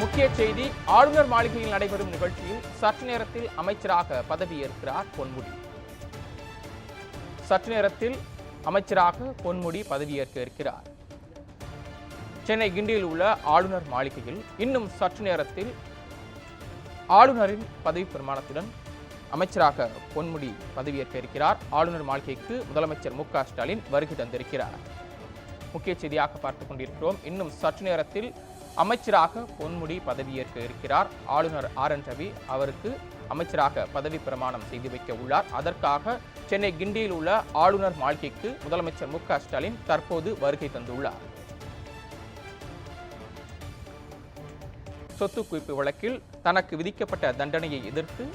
முக்கிய செய்தி ஆளுநர் மாளிகையில் நடைபெறும் நிகழ்ச்சியில் சற்று நேரத்தில் அமைச்சராக பதவியேற்கிறார் பொன்முடி. சற்று நேரத்தில் அமைச்சராக பொன்முடி பதவியேற்க இருக்கிறார். சென்னை கிண்டியில் உள்ள ஆளுநர் மாளிகையில் இன்னும் சற்று நேரத்தில் ஆளுநரின் பதவி பிரமாணத்துடன் அமைச்சராக பொன்முடி பதவியேற்க இருக்கிறார். ஆளுநர் மாளிகைக்கு முதலமைச்சர் மு ஸ்டாலின் வருகை தந்திருக்கிறார். முக்கிய செய்தியாக பார்த்துக் கொண்டிருக்கிறோம். இன்னும் சற்று நேரத்தில் அமைச்சராக பொன்முடி பதவியேற்க இருக்கிறார். ஆளுநர் ஆர் என் ரவி அவருக்கு அமைச்சராக பதவி பிரமாணம் செய்து வைக்க உள்ளார். அதற்காக சென்னை கிண்டியில் உள்ள ஆளுநர் மாளிகைக்கு முதலமைச்சர் மு ஸ்டாலின் தற்போது வருகை தந்துள்ளார். சொத்து குவிப்பு வழக்கில் தனக்கு விதிக்கப்பட்ட தண்டனையை எதிர்த்து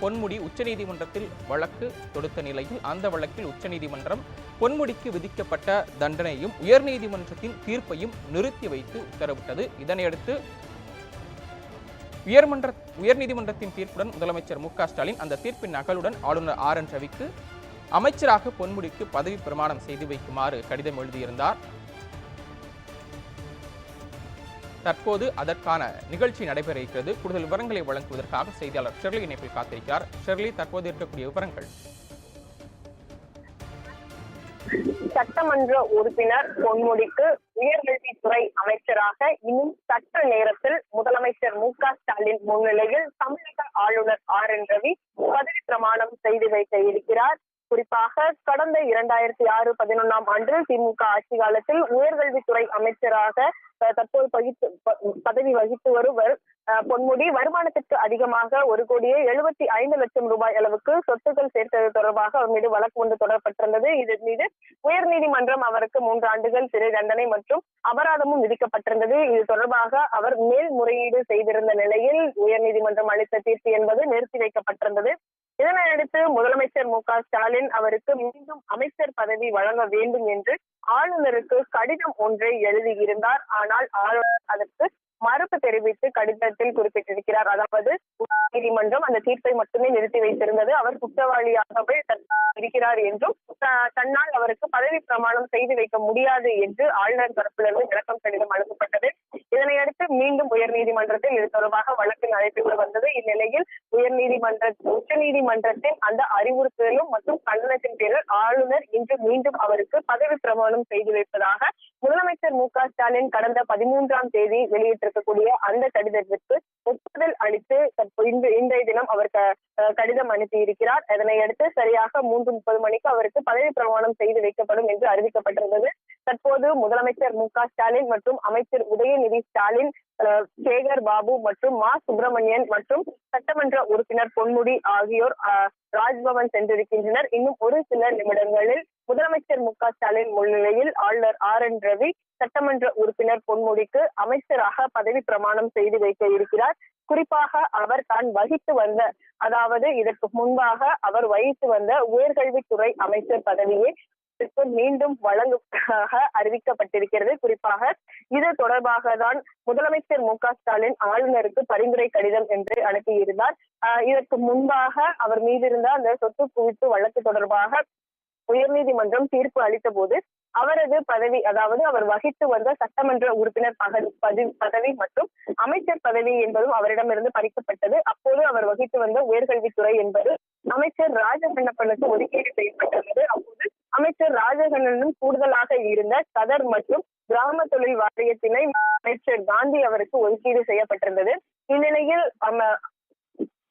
பொன்முடி உச்சநீதிமன்றத்தில் வழக்கு தொடுத்த நிலையில் அந்த வழக்கில் உச்சநீதிமன்றம் பொன்முடிக்கு விதிக்கப்பட்ட தண்டனையும் உயர்நீதிமன்றத்தின் தீர்ப்பையும் நிறுத்தி வைத்து உத்தரவிட்டது. இதனையடுத்து உயர்மன்ற உயர்நீதிமன்றத்தின் தீர்ப்புடன் முதலமைச்சர் மு ஸ்டாலின் அந்த தீர்ப்பின் நகலுடன் ஆளுநர் ஆர் என் ரவிக்கு அமைச்சராக பொன்முடிக்கு பதவி பிரமாணம் செய்து வைக்குமாறு கடிதம் எழுதியிருந்தார். தற்போது அதற்கான நிகழ்ச்சி நடைபெற இருக்கிறது. கூடுதல் விவரங்களை வழங்குவதற்காக செய்தியாளர் ஷெர்லி இணைப்பில் காத்திருக்கிறார். ஷெர்லி தற்போது இருக்கக்கூடிய விவரங்கள். சட்டமன்ற உறுப்பினர் பொன்முடிக்கு உயர்கல்வித்துறை அமைச்சராக இன்னும் சற்று நேரத்தில் முதலமைச்சர் மு க ஸ்டாலின் முன்னிலையில் தமிழக ஆளுநர் ஆர் என் ரவி பதவி பிரமாணம் செய்து வைக்க இருக்கிறார். குறிப்பாக கடந்த இரண்டாயிரத்தி ஆறு பதினொன்னாம் ஆண்டு திமுக ஆட்சி காலத்தில் உயர்கல்வித்துறை அமைச்சராக தற்போது பகித்து பதவி வகித்து வருவர். பொன்முடி வருமானத்திற்கு அதிகமாக ஒரு கோடியே எழுபத்தி ஐந்து லட்சம் ரூபாய் அளவுக்கு சொத்துக்கள் சேர்த்தது தொடர்பாக அவர் மீது வழக்கு ஒன்று தொடரப்பட்டிருந்தது. இதன் மீது உயர்நீதிமன்றம் அவருக்கு மூன்று ஆண்டுகள் சிறை தண்டனை மற்றும் அபராதமும் விதிக்கப்பட்டிருந்தது. இது தொடர்பாக அவர் மேல்முறையீடு செய்திருந்த நிலையில் உயர்நீதிமன்றம் அளித்த தீர்ப்பு என்பது நிறுத்தி வைக்கப்பட்டிருந்தது. இதனையடுத்து முதலமைச்சர் மு ஸ்டாலின் அவருக்கு மீண்டும் அமைச்சர் பதவி வழங்க வேண்டும் என்று ஆளுநருக்கு கடிதம் ஒன்றை எழுதியிருந்தார். ஆனால் ஆளுநர் அதற்கு மறுப்பு தெரிவித்து கடிதத்தில் குறிப்பிட்டிருக்கிறார். அதாவது நீதிமன்றம் அந்த தீர்ப்பை மட்டுமே நிறுத்தி வைத்திருந்தது. அவர் குற்றவாளியாகவே இருக்கிறார் என்றும் த- தன்னால் அவருக்கு பதவி பிரமாணம் செய்து வைக்க முடியாது என்று ஆளுநர் தரப்பிலிருந்து விளக்கம் கடிதம் அனுப்பப்பட்டது. இதனையடுத்து மீண்டும் உயர்நீதிமன்றத்தில் இது தொடர்பாக வழக்கு நடைபெற்று வந்தது. இந்நிலையில் உயர்நீதிமன்ற உச்சநீதிமன்றத்தின் அந்த அறிவுறுத்தலும் மற்றும் கண்டனத்தின் பேரில் ஆளுநர் இன்று மீண்டும் அவருக்கு பதவி பிரமாணம் செய்து வைப்பதாக முதலமைச்சர் மு க ஸ்டாலின் கடந்த பதிமூன்றாம் தேதி வெளியிட்டிருக்கக்கூடிய அந்த கடிதத்திற்கு ஒப்புதல் அளித்து இன்று இன்றைய தினம் அவர் கடிதம் அனுப்பி இருக்கிறார் இதனை அடுத்து சரியாக மூன்று முப்பது மணிக்கு அவருக்கு பதவி பிரமாணம் செய்து வைக்கப்படும் என்று அறிவிக்கப்பட்டிருந்தது. தற்போது முதலமைச்சர் மு க ஸ்டாலின் மற்றும் அமைச்சர் உதயநிதி ஸ்டாலின் சேகர் பாபு மற்றும் மா சுப்பிரமணியன் மற்றும் சட்டமன்ற உறுப்பினர் பொன்முடி ஆகியோர் ராஜ்பவன் சென்றிருக்கின்றனர். இன்னும் ஒரு சில நிமிடங்களில் முதலமைச்சர் மு க ஸ்டாலின் முன்னிலையில் ஆளுநர் ஆர் என் ரவி சட்டமன்ற உறுப்பினர் பொன்முடிக்கு அமைச்சராக பதவி பிரமாணம் செய்து வைக்க இருக்கிறார். குறிப்பாக அவர் தான் வகித்து வந்த அதாவது இதற்கு முன்பாக அவர் வகித்து வந்த உயர்கல்வித்துறை அமைச்சர் பதவியை அரசுக்கு மீண்டும் வழங்குவதாக அறிவிக்கப்பட்டிருக்கிறது. குறிப்பாக இது தொடர்பாக தான் முதலமைச்சர் மு ஸ்டாலின் ஆளுநருக்கு பரிந்துரை கடிதம் என்று அனுப்பியிருந்தார். இதற்கு முன்பாக அவர் மீது இருந்த அந்த சொத்து குவிப்பு வழக்கு தொடர்பாக உயர்நீதிமன்றம் தீர்ப்பு அளித்த போது அவரது பதவி அதாவது அவர் வகித்து வந்த சட்டமன்ற உறுப்பினர் பக- பதவி மற்றும் அமைச்சர் பதவி என்பதும் அவரிடமிருந்து பறிக்கப்பட்டது. அப்போது அவர் வகித்து வந்த உயர்கல்வித்துறை என்பது அமைச்சர் ராஜகண்ணப்பனுக்கு ஒதுக்கீடு செய்யப்பட்டிருந்தது. அப்போது அமைச்சர் ராஜகண்ணனும் கூடுதலாக இருந்த கதர் மற்றும் கிராம தொழில் வாரியத்தினை அமைச்சர் காந்தி அவருக்கு ஒதுக்கீடு செய்யப்பட்டிருந்தது. இந்நிலையில்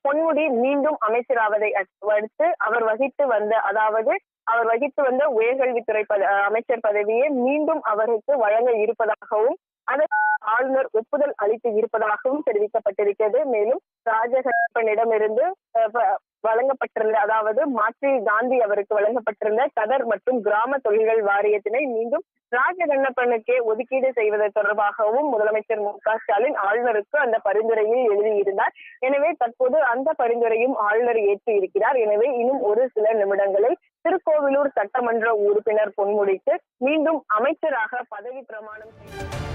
பொன்முடி மீண்டும் அமைச்சராவதை அடுத்து அவர் வகித்து வந்த அதாவது அவர் வகித்து வந்த உயர்கல்வித்துறை பத- அமைச்சர் பதவியை மீண்டும் அவருக்கு வழங்க இருப்பதாகவும் அதற்கு ஆளுநர் ஒப்புதல் அளித்து இருப்பதாகவும் தெரிவிக்கப்பட்டிருக்கிறது. மேலும் ராஜகண்ணப்பனிடமிருந்து வழங்கப்பட்டிருந்த அதாவது மாற்றி காந்தி அவருக்கு வழங்கப்பட்டிருந்த கதர் மற்றும் கிராம தொழில்கள் வாரியத்தினை மீண்டும் ராஜகண்ணப்பனுக்கே ஒதுக்கீடு செய்வது தொடர்பாகவும் முதலமைச்சர் மு க ஸ்டாலின் ஆளுநருக்கு அந்த பரிந்துரையை எழுதியிருந்தார். எனவே தற்போது அந்த பரிந்துரையும் ஆளுநர் ஏற்று இருக்கிறார். எனவே இன்னும் ஒரு சில நிமிடங்களில் திருக்கோவிலூர் சட்டமன்ற உறுப்பினர் பொன்முடிக்கு மீண்டும் அமைச்சராக பதவி பிரமாணம் செய்தார்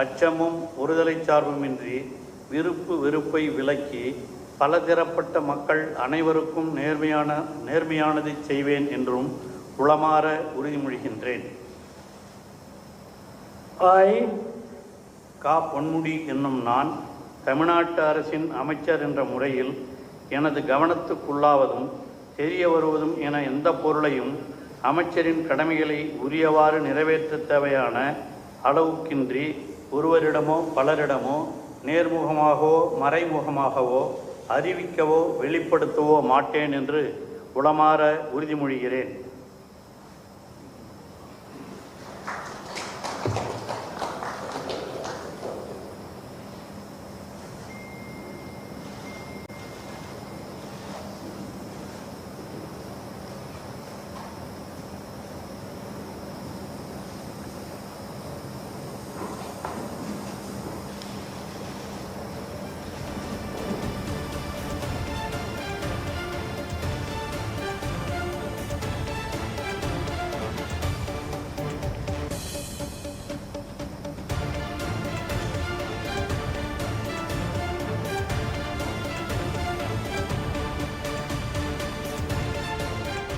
அச்சமும் ஒருதலை சார்புமின்றி விருப்பு வெறுப்பை விலக்கி பலதரப்பட்ட மக்கள் அனைவருக்கும் நேர்மையான நேர்மையானதை செய்வேன் என்றும் உளமாற உறுதிமொழிகின்றேன். I, கா. பொன்முடி என்னும் நான் தமிழ்நாட்டு அரசின் அமைச்சர் என்ற முறையில் எனது கவனத்துக்குள்ளாவதும் தெரிய வருவதும் என எந்த பொருளையும் அமைச்சரின் கடமைகளை உரியவாறு நிறைவேற்ற தேவையான அளவுக்கின்றி ஒருவரிடமோ பலரிடமோ நேர்முகமாகவோ மறைமுகமாகவோ அறிவிக்கவோ வெளிப்படுத்தவோ மாட்டேன் என்று உளமாற உறுதிமொழிகிறேன்.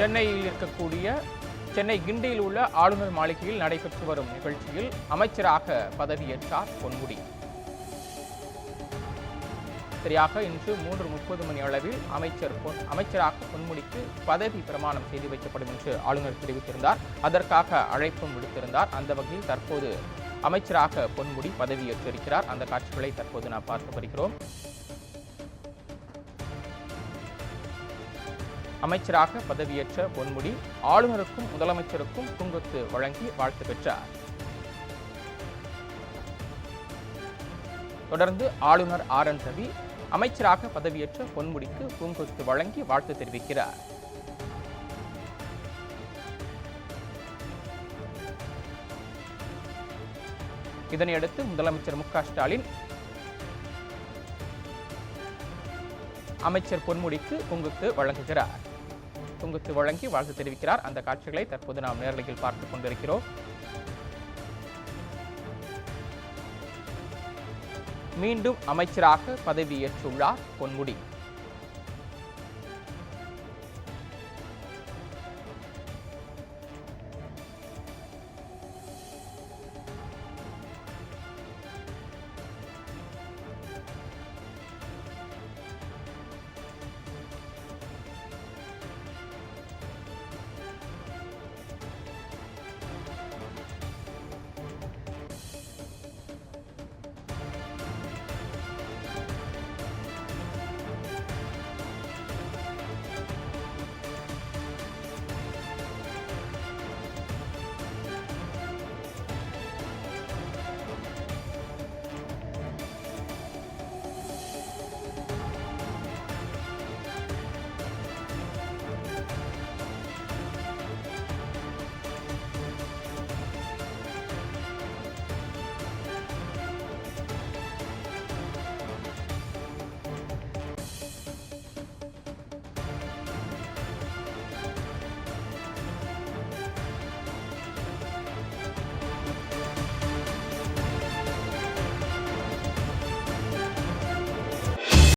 சென்னையில் இருக்கக்கூடிய சென்னை கிண்டியில் உள்ள ஆளுநர் மாளிகையில் நடைபெற்று வரும் நிகழ்ச்சியில் அமைச்சராக பதவியேற்றார் பொன்முடி. சரியாக இன்று மூன்று முப்பது மணி அளவில் அமைச்சர் பொன் அமைச்சராக பொன்முடிக்கு பதவி பிரமாணம் செய்து வைக்கப்படும் என்று ஆளுநர் தெரிவித்திருந்தார். அதற்காக அழைப்பும் விடுத்திருந்தார். அந்த வகையில் தற்போது அமைச்சராக பொன்முடி பதவியேற்றிருக்கிறார். அந்த காட்சிகளை தற்போது நாம் பார்த்து வருகிறோம் அமைச்சராக பதவியேற்ற பொன்முடி ஆளுநருக்கும் முதலமைச்சருக்கும் குங்குத்து வழங்கி வாழ்த்து பெற்றார். தொடர்ந்து ஆளுநர் ஆர் என் ரவி அமைச்சராக பதவியேற்ற பொன்முடிக்கு பூங்கொத்து வழங்கி வாழ்த்து தெரிவிக்கிறார். இதனையடுத்து முதலமைச்சர் மு க ஸ்டாலின் அமைச்சர் பொன்முடிக்கு தொங்குத்து வழங்குகிறார். தொங்குத்து வழங்கி வாழ்த்து தெரிவிக்கிறார். அந்த காட்சிகளை தற்போது நாம் நேரலையில் பார்த்துக் கொண்டிருக்கிறோம். மீண்டும் அமைச்சராக பதவியேற்றுள்ளார் பொன்முடி.